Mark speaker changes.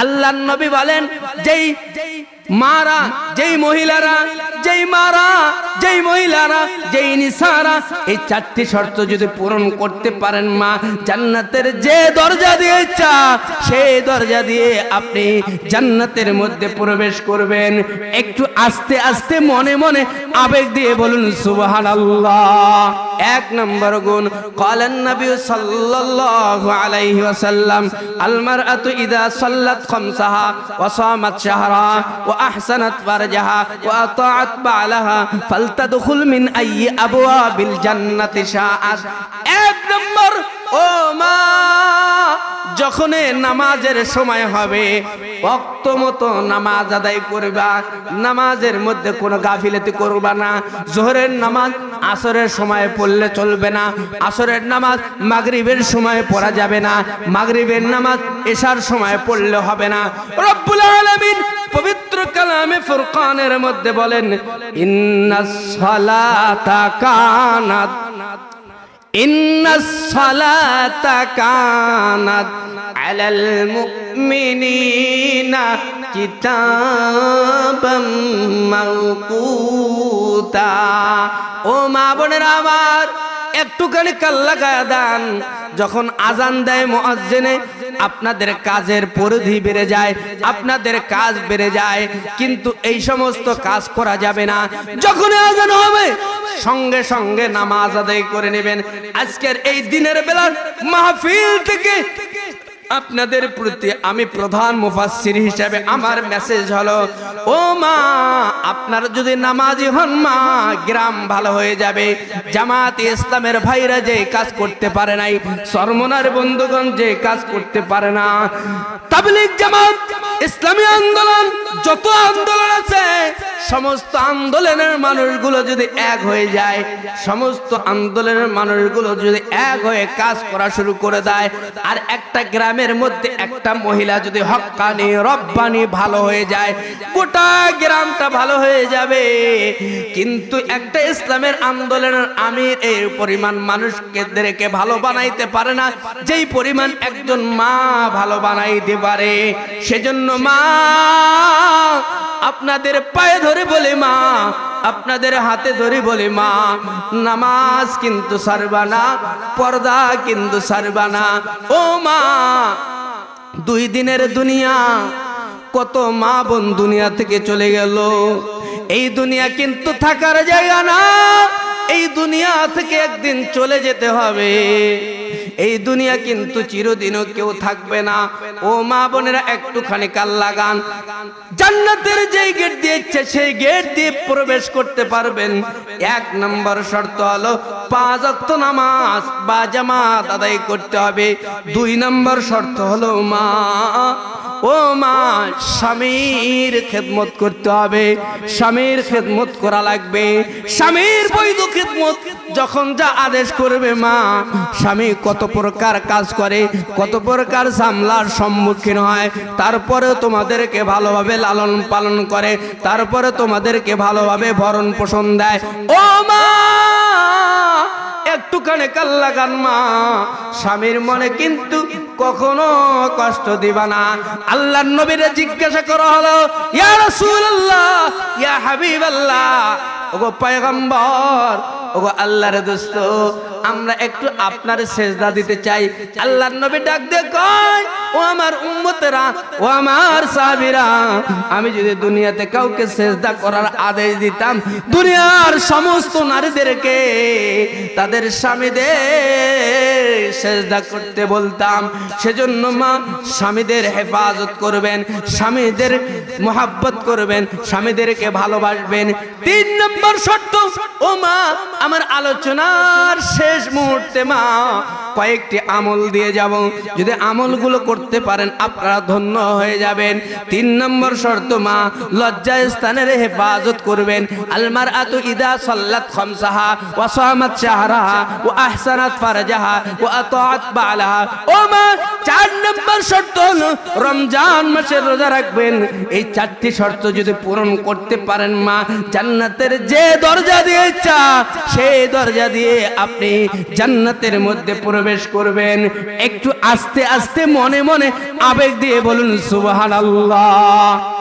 Speaker 1: আল্লাহ নবী বলেন যেই মারা, যেই মহিলারা, যেই মারা, যেই মহিলারা, যেই নিসারা, এই চারটি শর্ত যদি পূরণ করতে পারেন মা, জান্নাতের যে দরজা দিয়ে চা সেই দরজা দিয়ে আপনি জান্নাতের মধ্যে প্রবেশ করবেন। একটু আস্তে আস্তে, মনে মনে আবেগ দিয়ে বলুন সুবাহান আল্লাহ এক নম্বর গুণ কলেন নবী সাল্লাল্লাহু আলাইহি ওয়াসাল্লাম আলমার ইদা সাল্লাত খামসাহা ওয়া সামাত শাহরা আহসানাত ফারজাহা ওয়া আতাআত বালাহা ফালতাদখুল মিন আইয়ি আবওয়াবিল জান্নাতি শাআত। ও মা যখন নামাজের সময় হবে, ওক্ত মতো নামাজ আদায় করবা। নামাজের মধ্যে কোনো গাফিলতি করবা না। জোহরের নামাজ আসরের সময় পড়লে চলবে না। আসরের নামাজ মাগরিবের সময় পড়া যাবে না। মাগরিবের নামাজ এশার সময় পড়লে হবে না। রব্বুল আলামিন পবিত্র কালামে ফুরকানের মধ্যে বলেন কানাত ও মা বোনেরা একটুখানি কাল্লা গায়া দান। যখন আজান দেয় মুয়াজ্জিনে আপনাদের কাজের পরিধি বেড়ে যায়, আপনাদের কাজ বেড়ে যায়, কিন্তু এই সমস্ত কাজ করা যাবে না। যখন আজান হবে, সঙ্গে সঙ্গে নামাজ আদায় করে নেবেন। আজকের এই দিনের বেলার মাহফিল থেকে আপনাদের প্রতি আমি প্রধান মুফাসসির হিসাবে আমার মেসেজ হলো, ও মা, আপনার যদি নামাজি হন মা, গ্রাম ভালো হয়ে যাবে। জামাত ইসলামের ভাইরা যে কাজ করতে পারে নাই, সরমনার বন্ধুগণ যে কাজ করতে পারে না। তাবলিগ জামাত, ইসলামী আন্দোলন, যত আন্দোলন আছে সমস্ত আন্দোলনের মানুষগুলো যদি এক হয়ে যায়, সমস্ত আন্দোলনের মানুষগুলো যদি এক হয়ে কাজ করা শুরু করে দেয়, আর একটা গ্রামের মধ্যে একটা মহিলা যদি হক্কানি রব্বানি ভালো হয়ে যায়, গোটা গ্রামটা ভালো হয়ে যাবে। কিন্তু একটা ইসলামের আন্দোলনের আমির এই পরিমাণ মানুষকে ভালো বানাইতে পারে না, যেই পরিমাণ একজন মা ভালো বানাইতে পারে, সেজন্য মা আপনাদের পায়ে ধরে বলে মা, আপনাদের হাতে ধরে বলে মা, নামাজ কিন্তু সারবানা পর্দা কিন্তু সারবানা ও মা, দুই দিনের দুনিয়া, কত মা বোন দুনিয়া থেকে চলে গেল। এই দুনিয়া কিন্তু থাকার জায়গা না, এই দুনিয়া থেকে একদিন চলে যেতে হবে। এই দুনিয়া কিন্তু চিরদিনও কেউ থাকবে না। ও মা বোনেরা, একটুখানি কাল লাগান। জান্নাতের যেই গেট দিয়েছে সেই গেট দিয়ে প্রবেশ করতে পারবেন। এক নম্বর শর্ত হলো পাঁচ অক্ত নামাজ বা জামাত আদায় করতে হবে। দুই নম্বর শর্ত হলো মা ও মা, স্বামীর খেদমত করতে হবে। স্বামীর খেদমত করা লাগবে। স্বামীর বৈধ খেদমত যখন যা আদেশ করবে মা, স্বামী কত প্রকার কাজ করে, কত প্রকার সামলার সম্মুখীন হয়। তারপরে তোমাদেরকে ভালোভাবে লালন পালন করে, তারপরে তোমাদেরকে ভালোভাবে ভরণ পোষণ দেয়। ও মা, একটুখানি কাল্লা গান মা, স্বামীর মনে কিন্তু কখনো কষ্ট দিবা না। আল্লাহ নবীরে জিজ্ঞাসা করা হলো ইয়া রাসূলুল্লাহ ইয়া হাবিবাল্লাহ ওগো পয়গম্বর, ওগো আল্লাহর দোস্ত, আমরা একটু আপনার সেজদা দিতে চাই। আল্লাহর নবী ডাক দিয়ে কয়, ও আমার উম্মতেরা, ও আমার সাহাবীরা, আমি যদি দুনিয়াতে কাউকে সেজদা করার আদেশ দিতাম, দুনিয়ার সমস্ত নারীদেরকে তাদের স্বামীদের সেজদা করতে বলতাম। সেজন্য মা, স্বামীদের হেফাজত করবেন। স্বামীদের মোহাব্বত করবেন স্বামীদেরকে ভালোবাসবেন। তিন নম্বর শর্ত ও মা আমার আলোচনার শেষ মুহূর্তে মা কয়েকটি আমল দিয়ে যাব। যদি আমলগুলো করতে পারেন, আপনারা ধন্য হয়ে যাবেন। তিন নম্বর শর্ত, মা লজ্জা স্থানের হেফাজত করবেন। আলমার আতু ইদা সাল্লাত খামসাহা ওয়া সামাত শাহরাহা ওয়া আহসানাত ফারজাহা ও আতাআত বালাহা। ও মা, চার নম্বর শর্ত হলো রমজান মাসে রোজা রাখবেন। এই চারটি শর্ত যদি পূরণ করতে পারেন, মা, জান্নাতের যে দরজা দিয়ে ইচ্ছা, সেই দরজা দিয়ে আপনি জান্নাতের মধ্যে প্রবেশ প্রবেশ করবেন। একটু আস্তে আস্তে মনে মনে আবেগ দিয়ে বলুন সুবহানাল্লাহ।